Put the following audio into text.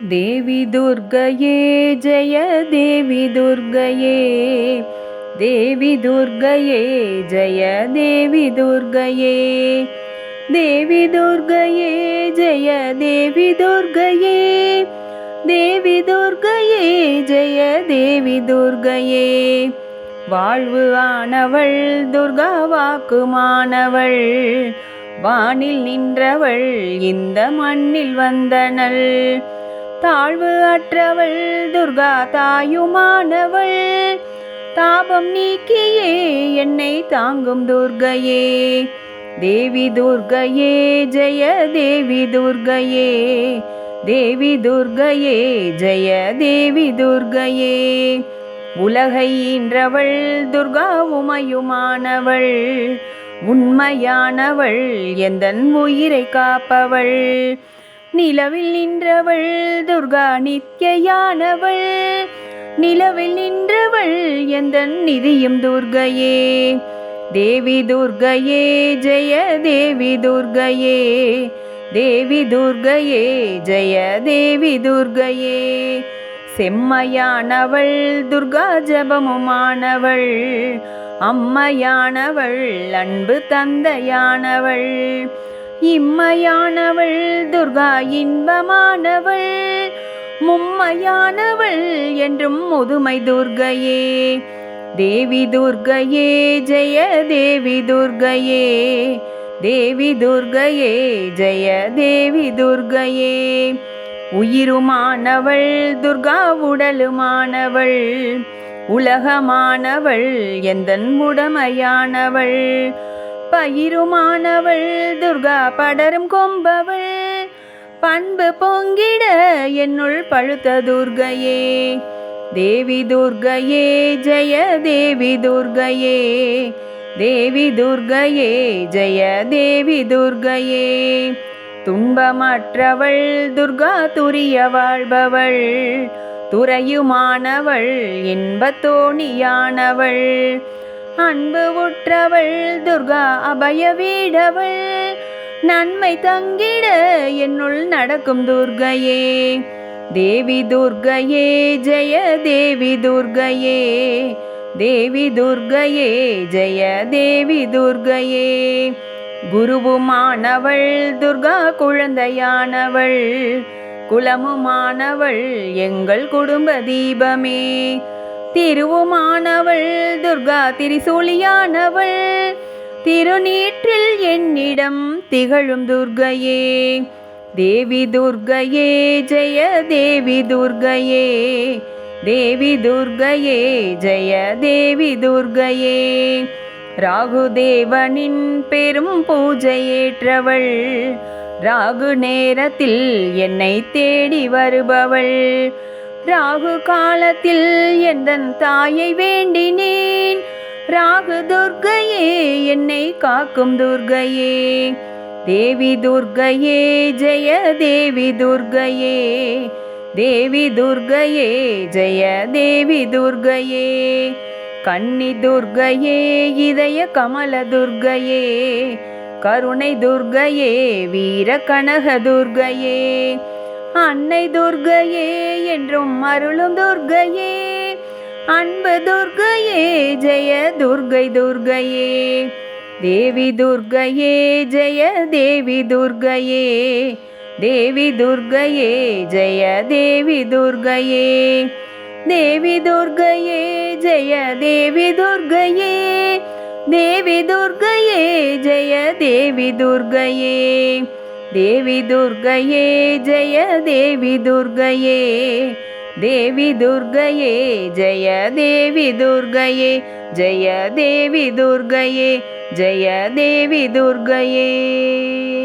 தேவி துர்கையே ஜெய தேவி துர்கையே தேவி துர்கையே ஜெய தேவி துர்கையே தேவி துர்கையே ஜெய தேவி துர்கையே தேவி துர்கையே ஜெய தேவி துர்கையே வாழ்வு ஆனவள் துர்கா வாக்குமானவள் வானில் நின்றவள் இந்த மண்ணில் வந்தனள். தாழ்வு அற்றவள் துர்கா தாயுமானவள். தாபம் நீக்கியே என்னை தாங்கும் துர்கையே. தேவி துர்கையே ஜெய தேவி துர்கையே. தேவி துர்கையே ஜெய தேவி துர்கையே. உலகை ஈன்றவள் துர்கா உமையுமானவள். உண்மையானவள் எந்தன் உயிரை காப்பவள். நிலவில் நின்றவள் துர்கா நித்யானவள் நிலவில் நின்றவள் எந்த நிதியும் துர்கையே. தேவி துர்கையே ஜெய தேவி துர்கையே. தேவி துர்கையே ஜெய தேவி துர்கையே. செம்மையானவள் துர்கா ஜபமுமானவள். அம்மையானவள் அன்பு தந்தையானவள். இம்மையானவள் துர்கா இன்பமானவள் மும்மையானவள் என்றும் முதுமை துர்கையே. தேவி துர்கையே ஜெய தேவி துர்கையே. தேவி துர்கையே ஜெய தேவி துர்கையே. உயிருமானவள் துர்கா உடலுமானவள் உலகமானவள் எந்தன் உடமையானவள் பயிருமானவள் துர்கா படரும் கொம்பவள். பண்பு பொங்கிட என்னுள் பழுத்த துர்கையே. தேவி துர்கையே ஜெய தேவி துர்கையே. தேவி துர்கையே ஜெய தேவி துர்கையே. துன்பமற்றவள் துர்கா துரிய வாழ்பவள். துறையுமானவள் இன்பத்தோணியானவள். அன்பு உற்றவள் துர்கா அபய வீடவள் நன்மை தங்கிட என்னுள் நடக்கும் துர்கையே. தேவி துர்கையே ஜெய தேவி துர்கையே. தேவி துர்கையே ஜெய தேவி துர்கையே. குருவுமானவள் துர்கா குழந்தையானவள் குலமுமானவள் எங்கள் குடும்ப தீபமே. திருவுமானவள் துர்கா திரிசூலியானவள் திருநீற்றில் என்னிடம் திகழும் துர்கையே. தேவி துர்கையே ஜெய தேவி துர்கையே. தேவி துர்கையே ஜெய தேவி துர்கையே. ராகுதேவனின் பெரும் பூஜையேற்றவள் ராகு நேரத்தில் என்னை தேடி வருபவள். ராகு காலத்தில் எந்தன் தாயை வேண்டினேன்? ராகு துர்கையே என்னை காக்கும் துர்கையே. தேவி துர்கையே ஜெய தேவி துர்கையே. தேவி துர்கையே ஜெய தேவி துர்கையே. கன்னி துர்கையே இதய கமல துர்கையே. கருணை துர்கையே வீர கனக துர்கையே. அன்னை துர்கையே என்றும் அருளும் துர்கையே. அன்பு துர்கையே ஜெய துர்கை துர்கையே. தேவி துர்கையே ஜெய தேவி துர்கையே. தேவி துர்கையே ஜெய தேவி துர்கையே. தேவி துர்கையே ஜெய தேவி துர்கையே. தேவி துர்கையே ஜெய தேவி துர்கையே. देवि दुर्गये जय देवि दुर्गये। देवि दुर्गये जय देवि दुर्गये। जय देवि दुर्गये जय देवि दुर्गये।